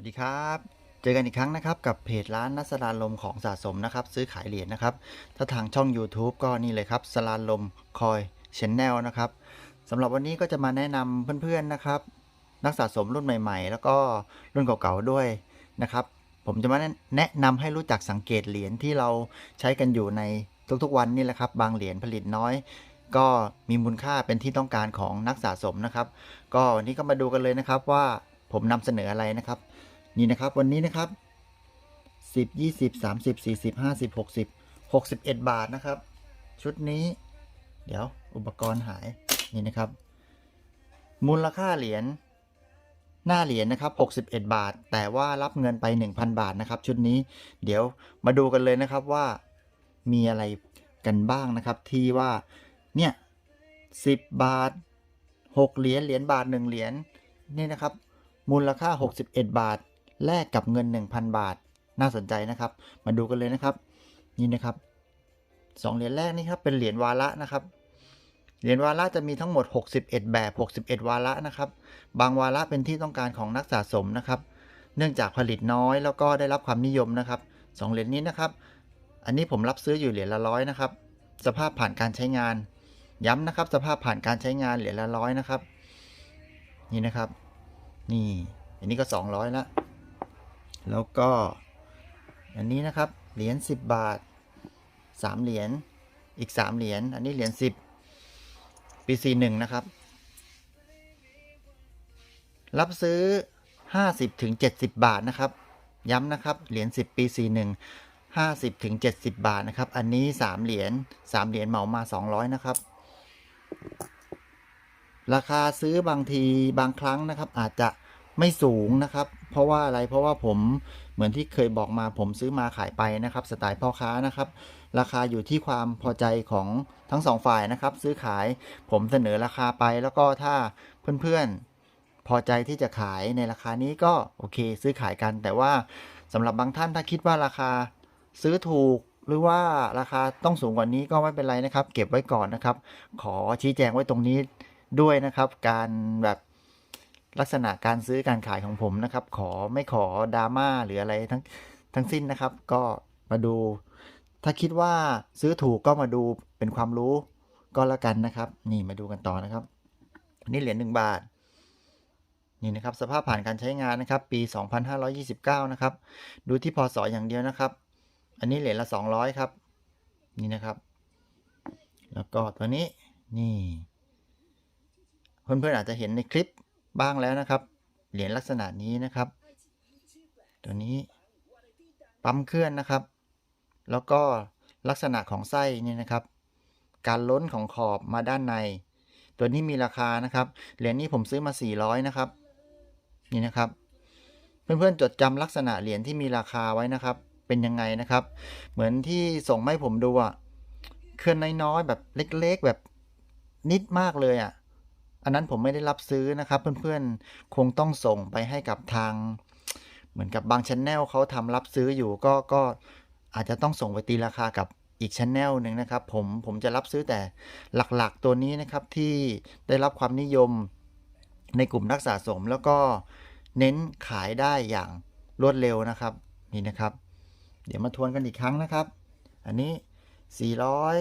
วัสดีครับ เจอกันอีกครั้งนะครับกับเพจร้านนัสลานลมของสะสมนะครับ ซื้อขายเหรียญนะครับ ถ้าทางช่อง YouTube ก็นี่เลยครับสลานลมคอยชแนลนะครับสำหรับวันนี้ก็จะมาแนะนำเพื่อนๆนะครับ นักสะสมรุ่นใหม่ ๆ แล้วก็รุ่นเก่าๆด้วยนะครับ ผมจะมาแนะนำให้รู้จักสังเกตเหรียญที่เราใช้กันอยู่ในทุกๆวันนี่แหละครับ บางเหรียญผลิตน้อย ก็มีมูลค่าเป็นที่ต้องการของนักสะสมนะครับ ก็วันนี้ก็มาดูกันเลยนะครับว่า ผมนำเสนออะไรนะครับ นี่นะครับวันนี้นะครับ10 20 30 40 50 60 61บาทนะครับ ชุดนี้ เดี๋ยวอุปกรณ์หายนี่นะครับ มูลค่าเหรียญหน้าเหรียญนะครับ 61 บาท แต่ว่ารับเงินไป 1,000 บาทนะครับ ชุดนี้ เดี๋ยวมาดูกันเลยนะครับว่ามีอะไรกันบ้างนะครับ ที่ว่าเนี่ย10 บาท 6 เหรียญเหรียญบาท 1 เหรียญนี่นะครับ มูลค่า 61 บาท แลกกับเงิน 1,000 บาท น่าสนใจนะครับ มาดูกันเลยนะครับ นี่นะครับสองเหรียญแรกนี่ครับเป็นเหรียญวาระนะครับ เหรียญวาระจะมีทั้งหมด 61 แบบ 61 วาระนะครับ บางวาระเป็นที่ต้องการของนักสะสมนะครับ เนื่องจากผลิตน้อยแล้วก็ได้รับความนิยมนะครับสองเหรียญนี้นะครับ อันนี้ผมรับซื้ออยู่เหรียญละร้อยนะครับ สภาพผ่านการใช้งาน ย้ำนะครับ สภาพผ่านการใช้งานเหรียญละร้อยนะครับ นี่นะครับ นี่ อันนี้ก็ 200ละแล้วก็ อันนี้นะครับ เหรียญ10 บาท 3 เหรียญ อีก 3 เหรียญ อันนี้เหรียญ10 ปี 41 นะครับ รับซื้อ 50ถึง70 บาทนะครับ ย้ำนะครับ เหรียญ10 ปี 41 50ถึง70 บาทนะครับ อันนี้ 3 เหรียญ 3 เหรียญเหมามา 200 นะครับ ราคาซื้อบางทีบางครั้งนะครับ อาจจะไม่สูงนะครับ เพราะว่าอะไรเพราะว่าผมเหมือนที่เคยบอกมาผมซื้อมาขายไปนะครับ สไตล์พ่อค้านะครับ ราคาอยู่ที่ความพอใจของทั้งสองฝ่ายนะครับ ซื้อขายผมเสนอราคาไป แล้วก็ถ้าเพื่อนๆพอใจที่จะขายในราคานี้ก็โอเค ซื้อขายกัน แต่ว่าสำหรับบางท่านถ้าคิดว่าราคาซื้อถูกหรือว่าราคาต้องสูงกว่านี้ก็ไม่เป็นไรนะครับ เก็บไว้ก่อนนะครับ ขอชี้แจงไว้ตรงนี้ ด้วยนะครับ การแบบลักษณะการซื้อการขายของผมนะครับ ขอไม่ขอดราม่าหรืออะไรทั้งทั้งสิ้นนะครับ ก็มาดู ถ้าคิดว่าซื้อถูกก็มาดูเป็นความรู้ก็แล้วกันนะครับ นี่มาดูกันต่อนะครับ นี่เหรียญหนึ่งบาท นี่นะครับ สภาพผ่านการใช้งานนะครับ ปี 2529 นะครับ ดูที่พศอย่างเดียวนะครับ อันนี้เหรียญละ 200 ครับ นี่นะครับ แล้วก็ตัวนี้นี่ เพื่อนๆอาจจะเห็นในคลิปบ้างแล้วนะครับ เหรียญลักษณะนี้นะครับ ตัวนี้ปั๊มเคลื่อนนะครับ แล้วก็ลักษณะของไส้นี่นะครับ การล้นของขอบมาด้านใน ตัวนี้มีราคานะครับ เหรียญนี้ผมซื้อมา 400 นะครับ นี่นะครับ เพื่อนๆจดจำลักษณะเหรียญที่มีราคาไว้นะครับ เป็นยังไงนะครับ เหมือนที่ส่งมาให้ผมดูอะเคลื่อนน้อยๆแบบเล็ก ๆ แบบนิดมากเลยอะ อันนั้นผมไม่ได้รับซื้อนะครับ เพื่อนๆคงต้องส่งไปให้กับทาง เหมือนกับบางช anel เขาทำรับซื้ออยู่ก็ก็อาจจะต้องส่งไปตีราคากับอีกช anel หนึ่งนะครับ ผมผมจะรับซื้อแต่หลักๆตัวนี้นะครับที่ได้รับความนิยมในกลุ่มนักสะสม แล้วก็เน้นขายได้อย่างรวดเร็วนะครับนี่นะครับ เดี๋ยวมาทวนกันอีกครั้งนะครับ อันนี้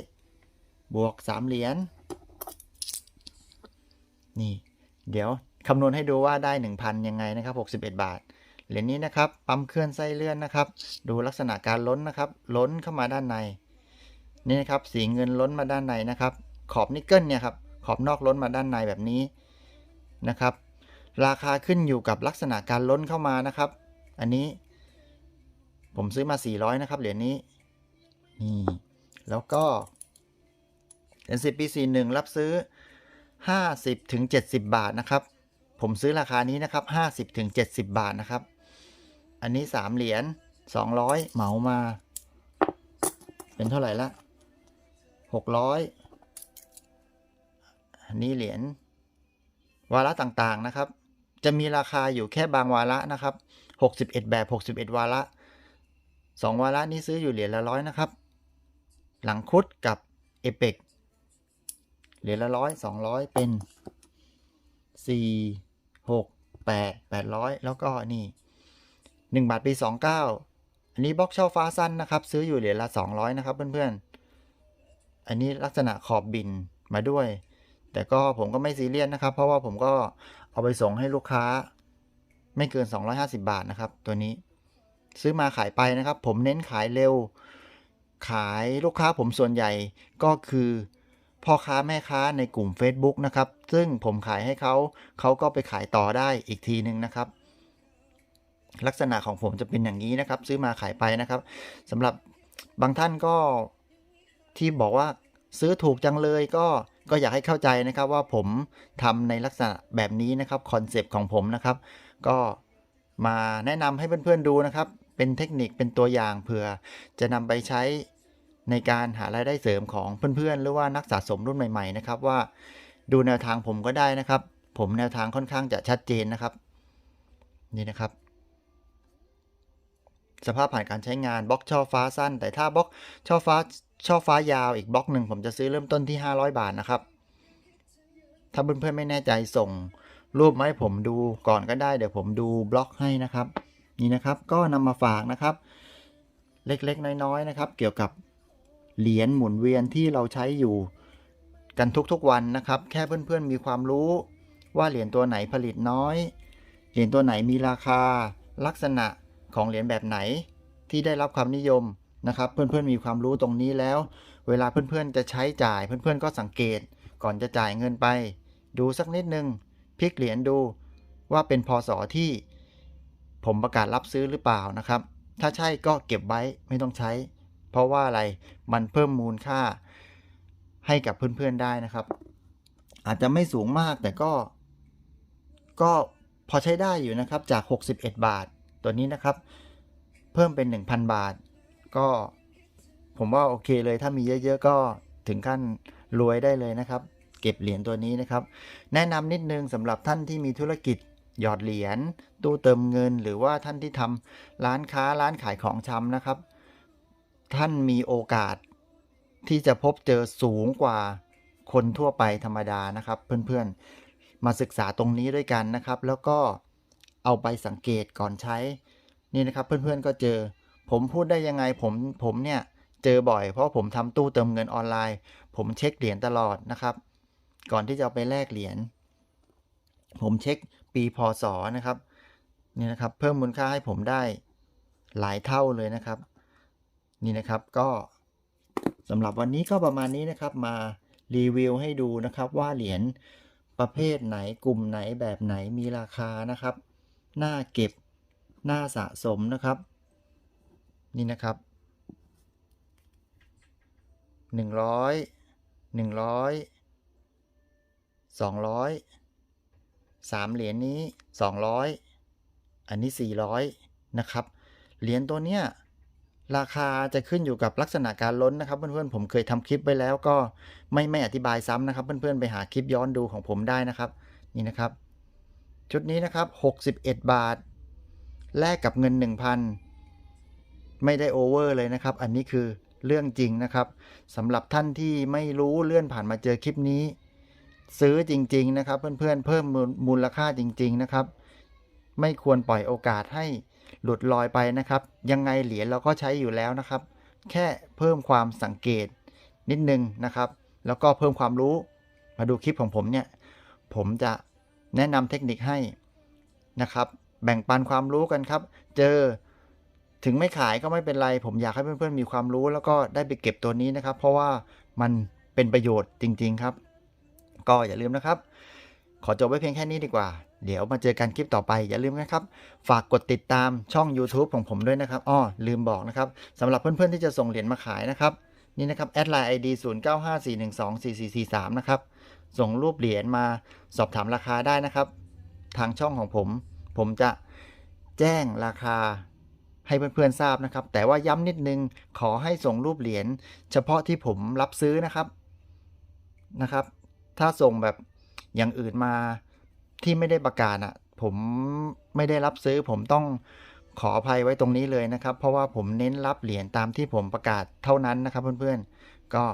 400 บวก 3 เหรียญ นี่ เดี๋ยวคำนวณให้ดูว่าได้ 1,000 ยังไงนะครับ 61 บาท เหรียญนี้นะครับ ปั๊มเคลื่อนไส้เลื่อนนะครับ ดูลักษณะการล้นนะครับ ล้นเข้ามาด้านใน นี่นะครับ สีเงินล้นมาด้านในนะครับ ขอบนิกเกิลเนี่ยครับ ขอบนอกล้นมาด้านในแบบนี้นะครับ ราคาขึ้นอยู่กับลักษณะการล้นเข้ามานะครับ อันนี้ ผมซื้อมา 400 นะครับ เหรียญนี้ นี่ แล้วก็เหรียญ10ปี41รับซื้อ 50ถึง70 บาทนะครับ ผมซื้อราคานี้นะครับ50ถึง70 บาทนะครับ อันนี้ 3 เหรียญ200 เหมามา เป็นเท่าไหร่ละ600 อันนี้เหรียญวาระต่างๆนะครับ จะมีราคาอยู่แค่บางวาระนะครับ 61 แบบ 61 วาระ 2 วาระนี้ซื้ออยู่เหรียญละร้อยนะครับ หลังคุดกับเอเปก เหรียญละร้อยสองร้อยเป็นสี่หกแปดแปดร้อยแล้วก็นี่1บาทปี29อันนี้บล็อกเช่อฟ้าสั้นนะครับ ซื้ออยู่เหรียญละ200นะครับ เพื่อนๆ อันนี้ลักษณะขอบบินมาด้วย แต่ก็ผมก็ไม่ซีเรียสนะครับ เพราะว่าผมก็เอาไปส่งให้ลูกค้า ไม่เกิน 250 บาทนะครับ ตัวนี้ซื้อมาขายไปนะครับ ผมเน้นขายเร็ว ขายลูกค้าผมส่วนใหญ่ก็คือ พ่อค้าแม่ค้าในกลุ่ม Facebook นะครับ ซึ่งผมขายให้เขา เขาก็ไปขายต่อได้อีกทีหนึ่งนะครับ ลักษณะของผมจะเป็นอย่างนี้นะครับ ซื้อมาขายไปนะครับสำหรับบางท่านก็ที่บอกว่าซื้อถูกจังเลยก็ก็อยากให้เข้าใจนะครับว่าผมทำในลักษณะแบบนี้นะครับคอนเซปต์ของผมนะครับ ก็มาแนะนำให้เพื่อนๆดูนะครับ เป็นเทคนิคเป็นตัวอย่างเผื่อจะนำไปใช้ ในการหารายได้เสริมของเพื่อนๆ หรือว่านักสะสมรุ่นใหม่ๆนะครับว่าดูแนวทางผมก็ได้นะครับ ผมแนวทางค่อนข้างจะชัดเจนนะครับ นี่นะครับ สภาพผ่านการใช้งานบล็อกช่อฟ้าสั้น แต่ถ้าบล็อกช่อฟ้าช่อฟ้ายาวอีกบล็อกหนึ่งผมจะซื้อเริ่มต้นที่ 500 บาทนะครับ ถ้าเพื่อนๆไม่แน่ใจส่งรูปมาให้ผมดูก่อนก็ได้เดี๋ยวผมดูบล็อกให้นะครับ นี่นะครับก็นำมาฝากนะครับ เล็กๆ น้อยๆนะครับ เกี่ยวกับ เหรียญหมุนเวียนที่เราใช้อยู่ กันทุกๆวันนะครับ แค่เพื่อนๆมีความรู้ว่าเหรียญตัวไหนผลิตน้อย เหรียญตัวไหนมีราคา ลักษณะของเหรียญแบบไหนที่ได้รับความนิยมนะครับ เพื่อนๆมีความรู้ตรงนี้แล้ว เวลาเพื่อนๆจะใช้จ่ายเพื่อนๆก็สังเกตก่อนจะจ่ายเงินไป ดูสักนิดนึงพลิกเหรียญดูว่าเป็นพศที่ผมประกาศรับซื้อหรือเปล่านะครับ ถ้าใช่ก็เก็บไว้ไม่ต้องใช้ เพราะว่าอะไรมันเพิ่มมูลค่าให้กับเพื่อนๆได้นะครับ อาจจะไม่สูงมากแต่ก็ ก็พอใช้ได้อยู่นะครับจาก 61 บาท ตัวนี้นะครับ เพิ่มเป็น 1,000 บาท ก็ผมว่าโอเคเลยถ้ามีเยอะๆก็ถึงขั้นรวยได้เลยนะครับ เก็บเหรียญตัวนี้นะครับ แนะนำนิดนึงสำหรับท่านที่มีธุรกิจหยอดเหรียญตู้เติมเงิน หรือว่าท่านที่ทำร้านค้าร้านขายของชำนะครับ ท่านมีโอกาส ที่จะพบเจอสูงกว่าคนทั่วไปธรรมดานะครับ เพื่อนๆ มาศึกษาตรงนี้ด้วยกันนะครับ แล้วก็เอาไปสังเกตก่อนใช้ นี่นะครับ เพื่อนๆก็เจอ ผมพูดได้ยังไงผมผมเนี่ยเจอบ่อย เพราะผมทำตู้เติมเงินออนไลน์ ผมเช็คเหรียญตลอดนะครับ ก่อนที่จะเอาไปแลกเหรียญผมเช็คปีพศนะครับนี่นะครับ เพิ่มมูลค่าให้ผมได้หลายเท่าเลยนะครับ นี่นะครับก็สำหรับวันนี้ก็ประมาณนี้นะครับมารีวิวให้ดูนะครับว่าเหรียญประเภทไหนกลุ่มไหนแบบไหนมีราคานะครับน่าเก็บน่าสะสมนะครับ นี่นะครับหนึ่งร้อยหนึ่งร้อยสองร้อยสามเหรียญนี้สองร้อยอันนี้สี่ร้อยนะครับ เหรียญตัวเนี้ย ราคาจะขึ้นอยู่กับลักษณะการล้นนะครับ เพื่อนๆผมเคยทำคลิปไปแล้วก็ไม่ไม่อธิบายซ้ำนะครับ เพื่อนๆไปหาคลิปย้อนดูของผมได้นะครับ นี่นะครับ ชุดนี้นะครับ 61 บาท แลกกับเงิน 1,000 ไม่ได้โอเวอร์เลยนะครับ อันนี้คือเรื่องจริงนะครับสำหรับท่านที่ไม่รู้เลื่อนผ่านมาเจอคลิปนี้ ซื้อจริง ๆ นะครับ เพื่อนๆเพิ่มมูลค่าจริง ๆ นะครับ ไม่ควรปล่อยโอกาสให้ หลุดลอยไปนะครับ ยังไงเหรียญเราก็ใช้อยู่แล้วนะครับ แค่เพิ่มความสังเกตนิดนึงนะครับ แล้วก็เพิ่มความรู้มาดูคลิปของผมเนี่ย ผมจะแนะนำเทคนิคให้นะครับ แบ่งปันความรู้กันครับ เจอถึงไม่ขายก็ไม่เป็นไร ผมอยากให้เพื่อนๆมีความรู้ แล้วก็ได้ไปเก็บตัวนี้นะครับ เพราะว่ามันเป็นประโยชน์จริง ๆครับ ก็อย่าลืมนะครับ ขอจบไว้เพียงแค่นี้ดีกว่า เดี๋ยวมาเจอกันคลิปต่อไป อย่าลืมนะครับ ฝากกดติดตามช่อง YouTube ของผมด้วยนะครับอ้อลืมบอกนะครับสำหรับเพื่อนๆที่จะส่งเหรียญมาขายนะครับนี่นะครับแอดไลน์ ID 0954124443 นะครับ ส่งรูปเหรียญมาสอบถามราคาได้นะครับ ทางช่องของผม ผมจะแจ้งราคาให้เพื่อนๆทราบนะครับ แต่ว่าย้ำนิดนึงขอให้ส่งรูปเหรียญเฉพาะที่ผมรับซื้อนะครับนะครับ ถ้าส่งแบบ อย่างอื่นมาที่ไม่ได้ประกาศอะผมไม่ได้รับซื้อผมต้องขออภัยไว้ตรงนี้เลยนะครับ เพราะว่าผมเน้นรับเหรียญตามที่ผมประกาศเท่านั้นนะครับเพื่อนๆ ก็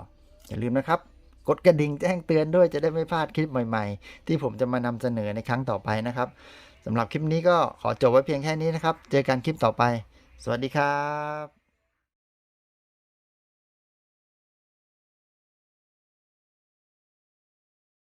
อย่าลืมนะครับ กดกระดิ่งแจ้งเตือนด้วยจะได้ไม่พลาดคลิปใหม่ๆ ที่ผมจะมานำเสนอในครั้งต่อไปนะครับสำหรับคลิปนี้ก็ขอจบไว้เพียงแค่นี้นะครับ เจอกันคลิปต่อไป สวัสดีครับ